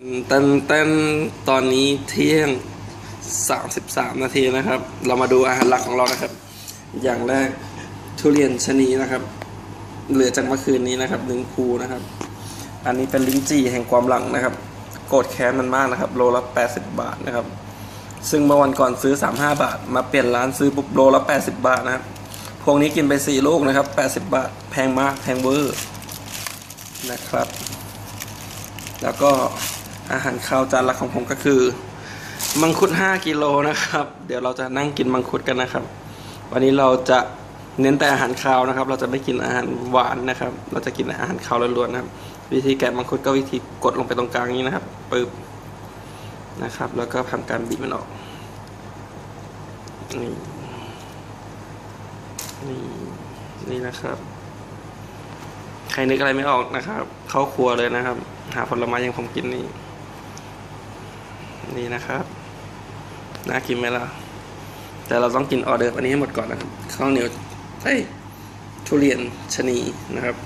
เต้นเต้นตอนนี้เที่ยง 33 นาทีนะครับ เรามาดูอาหารหลักของเรานะครับ อย่างแรกทุเรียนชะนีนะครับ เหลือจากเมื่อคืนนี้นะครับหนึ่งภูนะครับ อันนี้เป็นลิ้นจี่แห่งความหลังนะครับ โกรธแค้นมันมากนะครับ โลละ 80 บาทนะครับ ซึ่งเมื่อวันก่อนซื้อ 35 บาท มาเปลี่ยนร้านซื้อปุ๊บโลละ 80 บาทนะครับ พวกนี้กินไป 4 ลูกนะครับ 80 บาท แพงมากแพงเวอร์นะครับ แล้วก็ อาหารข้าวจานหลักของผมก็คือ มังคุด 5 กิโลนะครับ เดี๋ยวเราจะนั่งกินมังคุดกันนะครับ วันนี้เราจะเน้นแต่อาหารคาวนะครับ เราจะไม่กินอาหารหวานนะครับ เราจะกินอาหารคาวล้วนๆนะครับ วิธีแกะมังคุดก็วิธีกดลงไปตรงกลางนี้นะครับปึ๊บนะครับ แล้วก็ทำการบีบมันออกนี่นี่นี่นะครับ ใครนึกอะไรไม่ออกนะครับ เข้าครัวเลยนะครับ หาผลไม้อย่างผมกินนี่ นี่นะครับน่ากินไหมล่ะแต่เราต้องกินออเดอร์อันนี้ให้หมดก่อนนะครับข้าวเหนียวเอ้ยทุเรียนชะนีนะครับ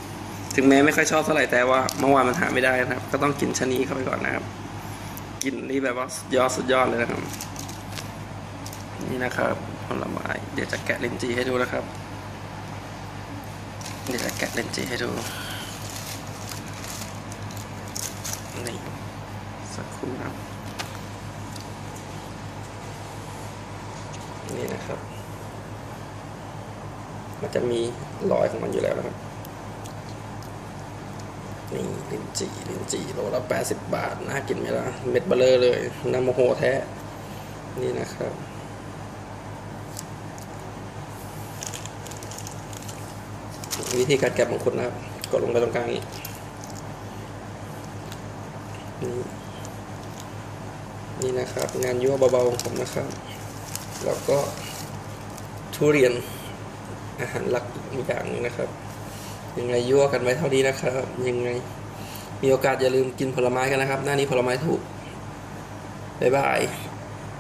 ถึงแม้ไม่ค่อยชอบเท่าไหร่แต่ว่าเมื่อวานมันหาไม่ได้นะครับ ก็ต้องกินชะนีเข้าไปก่อนนะครับกินนี่แบบว่าสุดยอดสุดยอดเลยนะครับ นี่นะครับผลไม้เดี๋ยวจะแกะเลนจีให้ดูนะครับ เดี๋ยวจะแกะเลนจีให้ดูนี่สักครู่นะครับ นี่นะครับ มันจะมีรอยของมันอยู่แล้วนะครับ นี่ลินจีลินจีโลละแปดสิบบาท น่ากินไหมล่ะ เม็ดเบลเลอร์เลยน้ำโมโหแท้ นี่นะครับวิธีการแกะมังคุดนะครับ กดลงไปตรงกลางนี้นี่นี่นะครับ งานยั่วเบาๆของผมนะครับ แล้วก็ทุเรียนอาหารหลักอีกอย่างหนึงนะครับ ยังไงยั่วกันไว้เท่านี้นะครับ ยังไงมีโอกาสอย่าลืมกินผลไม้กันนะครับ หน้านี้ผลไม้ถูก บ๊ายบาย